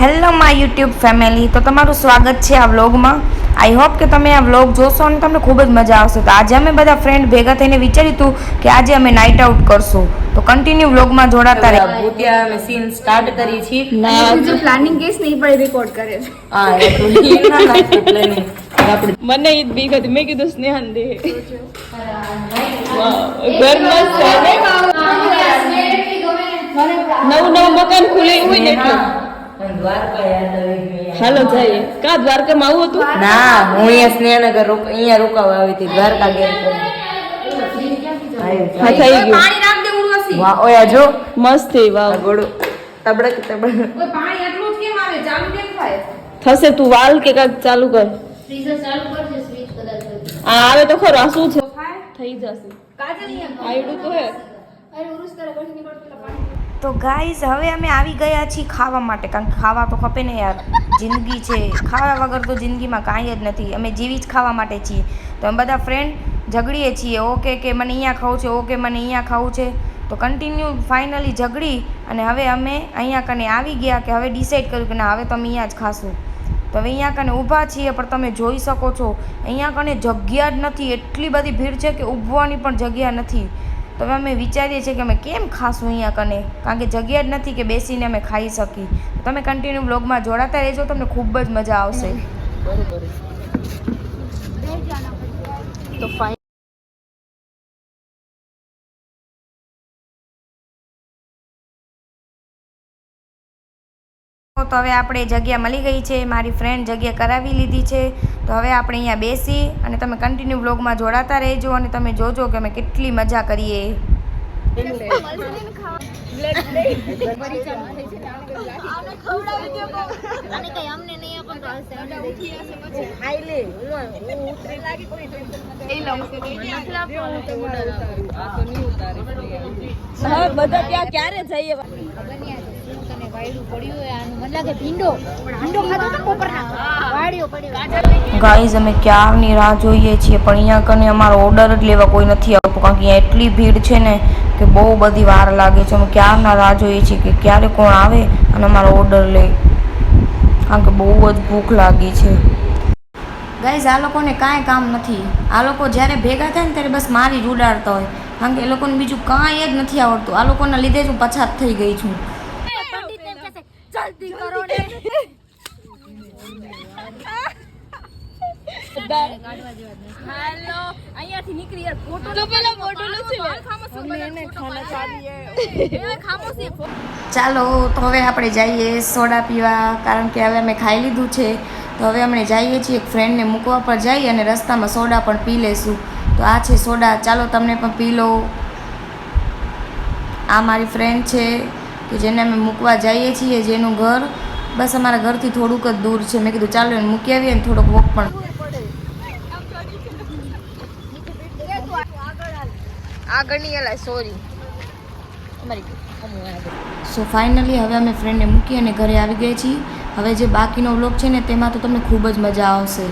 Hello my YouTube family તો તમારું સ્વાગત છે આ વ્લોગમાં. આઈ હોપ કે તમે આ વ્લોગ જોશો અને તમને ખૂબ જ મજા આવશે. તો આજે અમે બધા ફ્રેન્ડ ભેગા થઈને વિચાર્યું હતું કે આજે અમે નાઇટ આઉટ કરશું. તો કન્ટિન્યુ વ્લોગમાં જોડાતા રહે ભૂતિયા અમે સીન સ્ટાર્ટ કરી છીએ. તું જે પ્લાનિંગ કેસ નહીં પણ રેકોર્ડ કરે છે. હા એ ના નાખે એટલે મને ઈદ બી હતી. મેં કીધું સ્નેહન દે. ઘર મસ્ત છે. ને? નવું નવું મકાન ખુલે હોય ને એટલે હાલો જઈએ. કા દ્વારકામાં આવું હતું? ના હું અહીંયા સ્નેહનગર રોક અહીંયા રોકાવા આવી હતી દ્વારકા ગેર હા થઈ ગયું. વાહ ઓયા જો. મસ્ત આ ગોળું. તબડક તબડક. ઓય પાણી એટલું જ કેમ આવે? ચાલુ કેમ થાય? થશે તું વાલ કે કાક ચાલુ કર. ફ્રીઝર ચાલુ કરજે સ્વિચ કદાચ આ આવે તો ખરો આ શું છે? થઈ જશે. કાજલ આયડું તો હે. અરે ઉરુસ તારા ઘરથી નીકળતું પાણી તો ગાઈઝ હવે અમે આવી ગયા છીએ ખાવા માટે, કારણ કે ખાવા તો ખપે ને યાર. જિંદગી છે. ખાવા વગર તો જિંદગીમાં કાંઈ જ નથી. અમે જીવી જ ખાવા માટે છીએ. તો અમે બધા ફ્રેન્ડ ઝઘડીએ છીએ. ઓકે કે મને અહીંયા ખાવું છે, ઓકે મને અહીંયા ખાવું છે. તો કન્ટિન્યુ ફાઇનલી ઝઘડી અને હવે અમે અહીંયા કને આવી ગયા કે હવે ડિસાઈડ કર્યું કે ના, હવે તો અમે અહીંયા જ ખાશું. તો હવે અહીંયા કને ઊભા છીએ, પણ તમે જોઈ શકો છો, અહીંયા કને જગ્યા જ નથી. એટલી બધી ભીડ છે કે ઊભવાની પણ જગ્યા નથી. તો અમે વિચારીએ છીએ કે અમે કેમ ખાશું અહીંયા કને? કારણ કે જગ્યા જ નથી કે બેસીને અમે ખાઈ શકી તમે કન્ટિન્યુ બ્લોગમાં જોડાતા રહેજો, તમને ખૂબ જ મજા આવશે. તો ફાઇન તો હવે આપણે જગ્યા મળી ગઈ છે. મારી ફ્રેન્ડ જગ્યા કરાવી લીધી છે. તો હવે આપણે અહીંયા બેસી અને તમે કન્ટિન્યુ બ્લોગમાં જોડાતા રહેજો અને તમે જોજો કે અમે કેટલી મજા કરીએ. બધા ત્યાં ક્યારે જઈએ? તને વાયડું પડ્યું હોય આનું. મને લાગે ભીંડો. ભીંડો ખાધો તો બપોરના વાડ્યો પડ્યો ગાઈઝ અમે ક્યારની રાહ જોઈએ છીએ? પણ અહીંયા કને અમારો ઓર્ડર જ લેવા કોઈ નથી આવતું. કારણ કે અહીંયા એટલી ભીડ છે ને કે બહુ બધી વાર લાગે છે. અમે ક્યારના રાહ જોઈએ છીએ કે ક્યારે કોણ આવે અને અમારો ઓર્ડર લે. કારણ કે બહુ જ ભૂખ લાગી છે. ગાઈઝ આ લોકોને કાંઈ કામ નથી. આ લોકો જ્યારે ભેગા થાય ને ત્યારે બસ મારી જ ઉડાડતા હોય. કારણ કે એ લોકોને બીજું કાંઈ જ નથી આવડતું. આ લોકોના લીધે જ હું પછાત થઈ ગઈ છું. જલ્દી કરો ને ચાલો તો હવે આપણે જઈએ સોડા પીવા. કારણ કે હવે અમે ખાઈ લીધું છે. તો હવે અમે જઈએ છીએ એક ફ્રેન્ડને મૂકવા પર જઈએ અને રસ્તામાં સોડા પણ પી લેશું. તો આ છે સોડા. ચાલો તમને પણ પી લો આ મારી ફ્રેન્ડ છે. કે જેને અમે મૂકવા જઈએ છીએ જેનું ઘર બસ અમારા ઘરથી થોડુંક જ દૂર છે. મેં કીધું ચાલો એને મૂકી આવીએ ને થોડોક વોક પણ આગળની એલા સોરી સો ફાઇનલી હવે અમે ફ્રેન્ડને મૂકી અને ઘરે આવી ગઈ છીએ. હવે જે બાકીનો વ્લોગ છે ને તેમાં તો તમને ખૂબ જ મજા આવશે.